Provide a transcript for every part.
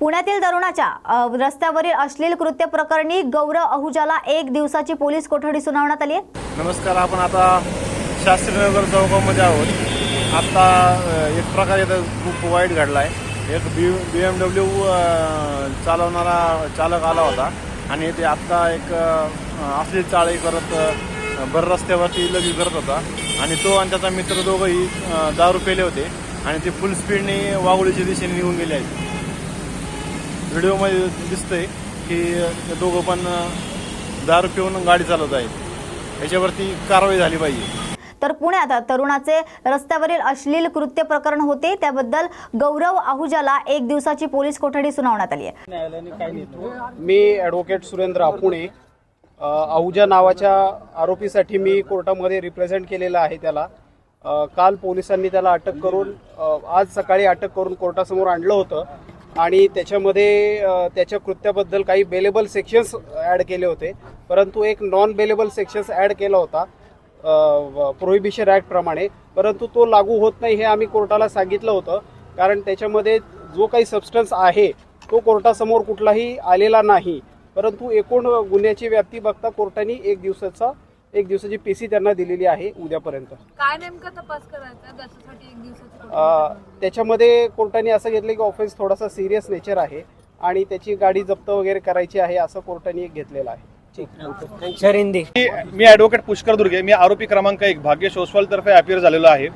पुण्यातील तरुणाच्या रस्त्यावरील अश्लील कृत्य प्रकरणी गौरव अहुजाला एक दिवसाची पोलीस कोठडी सुनावण्यात आली आहे? नमस्कार आपण आता शास्त्रीनगर चौकामध्ये आहोत. आत्ता एक प्रकारे खूप वाईट घडला आहे. एक बी बी एम डब्ल्यू चालवणारा चालक आला होता आणि ते आत्ता एक अश्लील चाळी करत बर भर रस्त्यावरती लगी करत होता. आणि तो आणि त्याचा मित्र दोघंही दारू पेले होते. आणि ते फुल स्पीडने वाघोळीच्या दिशेने निघून गेले आहेत. व्हिडिओमध्ये दिसतंय की ते दोघं पण दारू पिऊन गाडी चालवत आहेत. याच्यावरती कारवाई झाली पाहिजे. तर पुण्यात तरुणाचे रस्त्यावरील अश्लील कृत्य प्रकरण होते. त्याबद्दल गौरव आहुजाला एक दिवसाची पोलीस कोठडी सुनावण्यात आली आहे. मी ॲडव्होकेट सुरेंद्र आपुणे आहुजा नावाच्या आरोपीसाठी मी कोर्टामध्ये रिप्रेझेंट केलेलं आहे त्याला. काल पोलिसांनी त्याला अटक करून आज सकाळी अटक करून कोर्टासमोर आणलं होतं. आणि त्याच्यामध्ये त्याच्या कृत्याबद्दल काही बेलेबल सेक्शन्स ॲड केले होते. परंतु एक नॉन बेलेबल सेक्शन्स ॲड केला होता प्रोहिबिशन ॲक्टप्रमाणे परंतु तो लागू होत नाही हे आम्ही कोर्टाला सांगितलं होतं. कारण त्याच्यामध्ये जो काही सबस्टन्स आहे तो कोर्टासमोर कुठलाही आलेला नाही. परंतु एकूण गुन्ह्याची व्याप्ती बघता कोर्टाने एक दिवसाचा एक दिवसाची पी सी त्यांना दिलेली आहे उद्यापर्यंत. काय नेमका तपास करायचा त्याच्यासाठी एक दिवसाची कोठडी अ, त्याच्यामध्ये कोर्टाने असं घेतलं की ऑफेन्स थोडासा सिरियस नेचर आहे आणि त्याची गाडी जप्त वगैरे करायची आहे असं कोर्टाने एक घेतलेलं आहे. शरिंदी. मी मी ॲडव्होकेट पुष्कर दुर्गे. मी आरोपी क्रमांक एक. भाग्येश ओसवालतर्फे अपियर झालेलो आहे.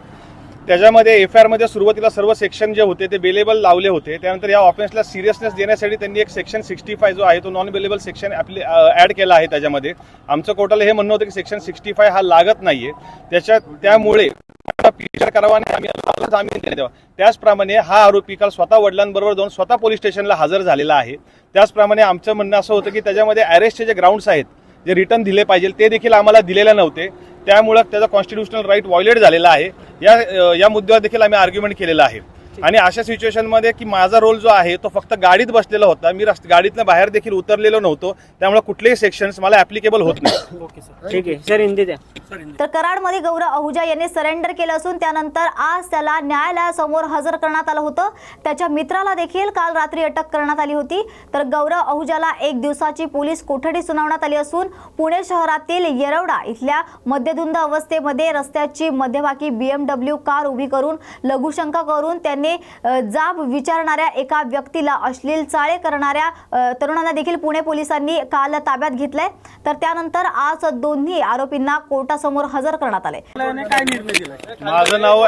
त्याच्यामध्ये एफ आय आरमध्ये सुरुवातीला सर्व सेक्शन जे होते ते बेलेबल लावले होते. त्यानंतर या ऑफेन्सला सिरियसनेस देण्यासाठी त्यांनी एक सेक्शन सिक्स्टी फाय जो आहे तो नॉन बेलेबल सेक्शन आपले ॲड केला आहे त्याच्यामध्ये. आमचं कोर्टाला हे म्हणणं होतं की सेक्शन सिक्स्टी फाय हा लागत नाहीये. त्याच्या त्यामुळे करावा आणि आम्ही जामीन त्याचप्रमाणे हा आरोपी काल स्वतः वडिलांबरोबर जाऊन स्वतः पोलीस स्टेशनला हजर झालेला आहे. त्याचप्रमाणे आमचं म्हणणं असं होतं की त्याच्यामध्ये अरेस्टचे जे ग्राउंड्स आहेत जे रिटर्न दिले पाहिजे ते देखील आम्हाला दिलेले नव्हते. त्यामुळं त्याचा कॉन्स्टिट्युशनल राईट व्हायोलेट झालेला आहे. या या मुद्द्यावर देखील आम्ही आर्ग्युमेंट केलेलं आहे. आणि अशा सिच्युएशनमध्ये की माझा रोल जो आहे तो फक्त गाडीत बसलेला होता. मी रस्त गाडीतनं बाहेर देखील उतरलेलो नव्हतो. त्यामुळे कुठलेही सेक्शन्स मला ऍप्लिकेबल होत नाही. ठीक आहे. शरिंदी द्या. तर कराडमध्ये गौरव अहुजा यांनी सरेंडर केलं असून त्यानंतर आज त्याला न्यायालयासमोर हजर करण्यात आलं होतं. त्याच्या मित्राला देखील काल रात्री अटक करण्यात आली होती. तर गौरव अहुजाला एक दिवसाची पोलीस कोठडी सुनावण्यात आली असून पुणे शहरातील येरवडा इथल्या मध्यधुंद अवस्थेमध्ये रस्त्याची मध्यभागी बीएमडब्ल्यू कार उभी करून लघुशंका करून त्यांनी अ, जाब विचारणाऱ्या एका व्यक्तीला अश्लील चाळे करणाऱ्या तरुणांना देखील पुणे पोलिसांनी काल ताब्यात घेतलंय. तर त्यानंतर आज दोन्ही आरोपींना कोर्टासमोर हजर करण्यात आले माझं नाव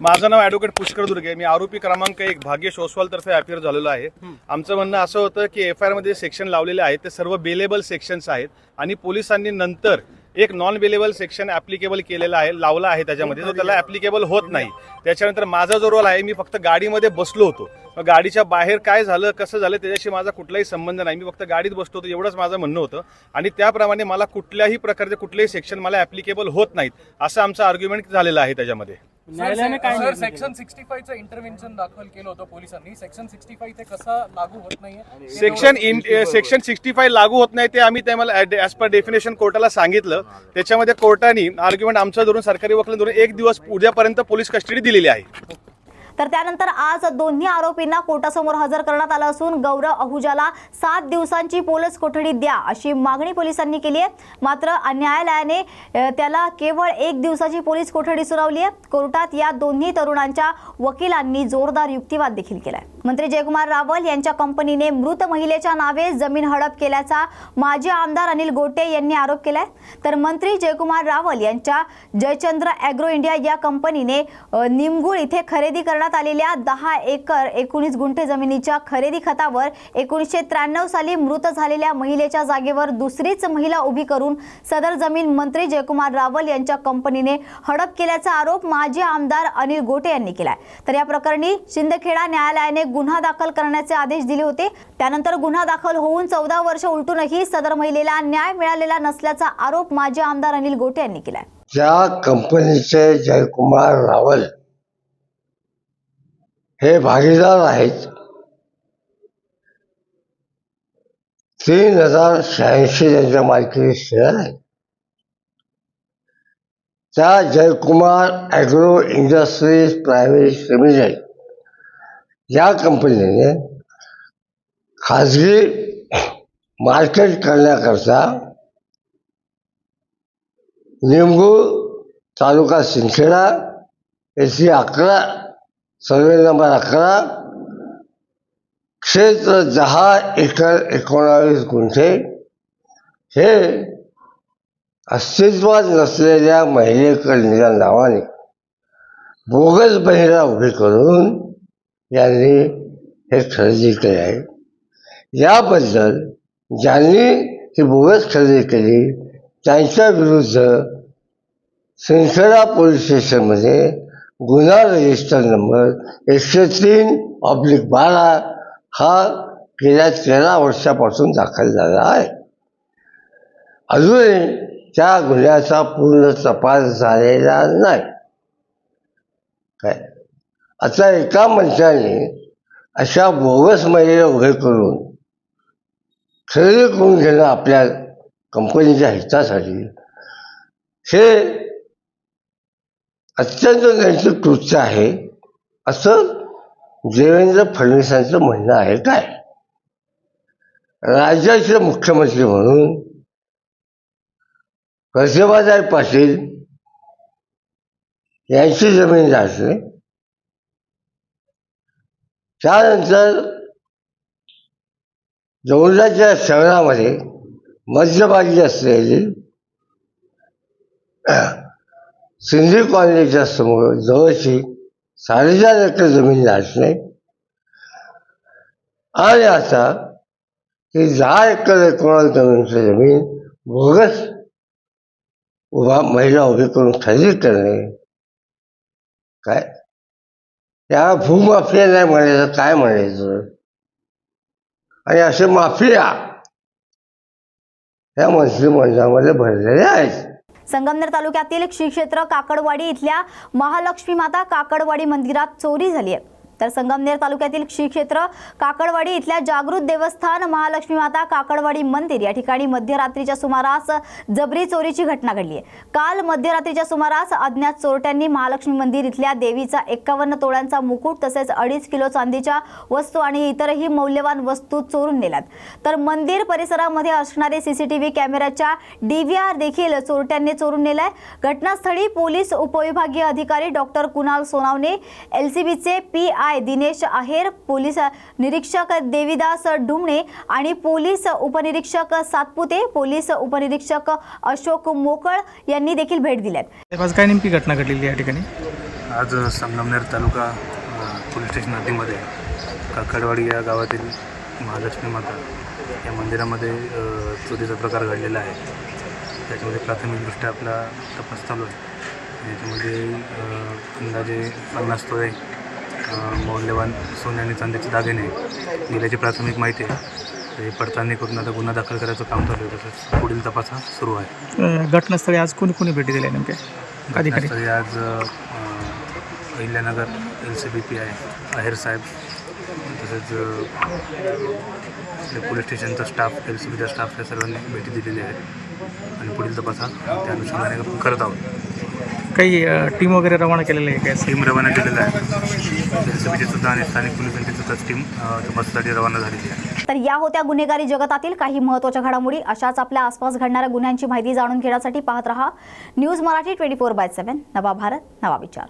माझं नाव ॲडव्होकेट पुष्कर दुर्गे. मी आरोपी क्रमांक एक भाग्येश ओसवाल तर्फे अपियर झालेलो आहे. आमचं म्हणणं असं होतं की एफ आय आरमध्ये सेक्शन लावलेले आहेत. ते सर्व बेलेबल सेक्शन्स आहेत. आणि पोलिसांनी नंतर एक नॉन वेलेबल सेक्शन ऍप्लिकेबल केलेला आहे लावला आहे त्याच्यामध्ये. जो त्याला ऍप्लिकेबल होत नाही. त्याच्यानंतर माझा जो रोल आहे मी फक्त गाडीमध्ये बसलो होतो. गाडीच्या बाहेर काय झालं कसं झालं त्याच्याशी माझा कुठलाही संबंध नाही. मी फक्त गाडीत बसतो होतो एवढंच माझं म्हणणं होतं. आणि त्याप्रमाणे मला कुठल्याही प्रकारचे कुठलेही सेक्शन मला ऍप्लिकेबल होत नाहीत असं आमचं आर्ग्युमेंट झालेलं आहे त्याच्यामध्ये. न्यायालयाने काय सर निर्णय सेक्शन सिक्स्टी फायचं इंटरव्हेन्शन दाखल केलं होतं पोलिसांनी. सेक्शन सिक्स्टी फाय ते कसं लागू होत नाहीये? Section in section sixty five लागू होत नाही ते आम्ही त्याला ऍज पर डेफिनेशन कोर्टाला सांगितलं. त्याच्यामध्ये कोर्टाने आर्ग्युमेंट आमचं धरून सरकारी वकील धरून एक दिवस उद्यापर्यंत पोलीस कस्टडी दिलेली आहे. तर त्यानंतर आज दोन्ही आरोपींना कोर्टासमोर हजर करण्यात आलं असून गौरव अहुजाला सात दिवसांची पोलीस कोठडी द्या अशी मागणी पोलिसांनी केली आहे. मात्र न्यायालयाने त्याला केवळ एक दिवसाची पोलीस कोठडी सुनावली आहे. कोर्टात या दोन्ही तरुणांच्या वकिलांनी जोरदार युक्तिवाद देखील केलाय मंत्री जयकुमार रावल यांच्या कंपनीने मृत महिलेच्या नावे जमीन हडप केल्याचा माजी आमदार अनिल गोटे यांनी आरोप केलाय. तर मंत्री जयकुमार रावल यांच्या जयचंद्र अॅग्रो इंडिया या कंपनीने निमगुळ इथे खरेदी करण्यात आलेल्या दहा एकर एकोणीस गुंठे जमिनीच्या खरेदी खतावर एकोणीसशे त्र्याण्णव साली मृत झालेल्या महिलेच्या जागेवर दुसरीच महिला उभी करून सदर जमीन मंत्री जयकुमार रावल यांच्या कंपनीने हडप केल्याचा आरोप माजी आमदार अनिल गोटे यांनी केलाय. तर या प्रकरणी शिंदखेडा न्यायालयाने गुन्हा दाखल करण्याचे आदेश दिले होते. त्यानंतर गुन्हा दाखल होऊन चौदा वर्ष उलटूनही सदर महिलेला न्याय मिळालेला नसल्याचा आरोप माजी आमदार अनिल गोटे यांनी केलाय. ज्या कंपनीचे जयकुमार रावल हे भागीदार आहेत. तीन हजार शहाऐंशी त्यांच्या मालकीचे शेअर आहेत. त्या Jaykumar Agro Industries Private Limited या कंपनीने खाजगी मार्केट करण्याकरता निमगू तालुका सिंदखेडा येथे अकरा सर्वे नंबर अकरा क्षेत्र दहा एकर एकोणावीस गुंठे हे अस्तित्वात नसलेल्या महिलेकडल्या नावाने बोगस बहिरा उभी करून यांनी हे खरेदी केले आहे. याबद्दल ज्यांनी ही बोगस खरेदी केली त्यांच्या विरुद्ध सिंखेडा पोलीस स्टेशनमध्ये गुन्हा रजिस्टर नंबर एकशे तीन ऑब्लिक बारा हा गेल्या तेरा वर्षापासून दाखल झाला आहे. अजूनही त्या गुन्ह्याचा पूर्ण तपास झालेला नाही. काय? आता एका मंचाने अशा बोगस महिला उभे करून खरेदी करून घेणं आपल्या कंपनीच्या हितासाठी हे अत्यंत त्यांचं कृत्य आहे. असं देवेंद्र फडणवीसांचं म्हणणं आहे काय? राज्याचे मुख्यमंत्री म्हणून प्रतिभाताई पाटील यांची जमीन जाते त्यानंतर जवळच्या शहरामध्ये मध्यभागी असलेली सिंधी कॉलनीच्या समोर जवळची साडेचार एकर जमीन नाही. आणि आता ही दहा एकर एकोणा जमीनची जमीन बोगस उभा महिला उभी करून खरेदी करणे. काय? त्या भूमाफिया नाही म्हणायचं काय म्हणायचं? आणि असे माफिया या मंत्रिमंडळामध्ये भरलेले आहेत. संगमनेर तालुक्यातील श्री क्षेत्र काकडवाडी इथल्या महालक्ष्मी माता काकडवाडी मंदिरात चोरी झाली आहे. तर संगमनेर तालुक्यातील श्री क्षेत्र काकडवाडी इथल्या जागृत देवस्थान महालक्ष्मी माता काकडवाडी मंदिर या ठिकाणी मध्यरात्रीच्या सुमारास जबरी चोरीची घटना घडली आहे. काल मध्यरात्रीच्या सुमारास अज्ञात चोरट्यांनी महालक्ष्मी मंदिर इथल्या देवीचा एक्कावन्न तोळ्यांचा मुकुट तसेच अडीच किलो चांदीच्या वस्तू आणि इतरही मौल्यवान वस्तू चोरून नेल्यात. तर मंदिर परिसरामध्ये असणारे सीसीटीव्ही कॅमेऱ्याच्या डीव्हीआर देखील चोरट्यांनी चोरून नेलाय. घटनास्थळी पोलीस उपविभागीय अधिकारी doctor Kunal Sonawane एलसीबीचे P I Dinesh Aher police निरीक्षक देवीदास ढुमणे आणि पोलीस उपनिरीक्षक सातपुते पोलीस उपनिरीक्षक अशोक मोकळ यांनी देखील भेट दिल्यात. आज काय नेमकी घटना घडलेली या ठिकाणी? आज संगमनेर तालुका पोलीस स्टेशन हद्दीमध्ये काकडवाडी या गावातील महालक्ष्मी माता या मंदिरामध्ये चोरीचा प्रकार घडलेला आहे. त्याच्यामध्ये प्राथमिकदृष्ट्या आपला तपास चालू आहे. याच्यामध्ये अंदाजे पन्नास तोळे मौल्यवान सोने आणि चांदीचे दागिने गेल्याची प्राथमिक माहिती आहे. ते पडताळणी करून आता गुन्हा दाखल करायचं काम चालू आहे. तसंच पुढील तपास हा सुरू आहे. अं, घटनास्थळी आज कोणी कोणी भेटी दिल्या नेमक्या अधिकारी घटनास्थळी आज अ, Ahilyanagar L C B P आहे. आहेर साहेब. तसेच अ, आपले पोलीस स्टेशनचा स्टाफ एल सी बीचा स्टाफ या सर्वांनी भेटी दिलेली आहे. आणि पुढील तपास हा त्या अनुषंगाने करत आहोत. काही टीम वगैरे रवाना केलेलं आहे काय टीम रवाना केलेला आहे. सुद्धा आणि स्थानिक पोलिसांची सुद्धा टीम तपासासाठी रवाना झालेली आहे. तर या होत्या गुन्हेगारी जगतातील काही महत्त्वाच्या घडामोडी. अशाच आपल्या आसपास घडणाऱ्या गुन्ह्यांची माहिती जाणून घेण्यासाठी पाहत रहा. News Marathi twenty four by seven. नवा भारत नवा विचार.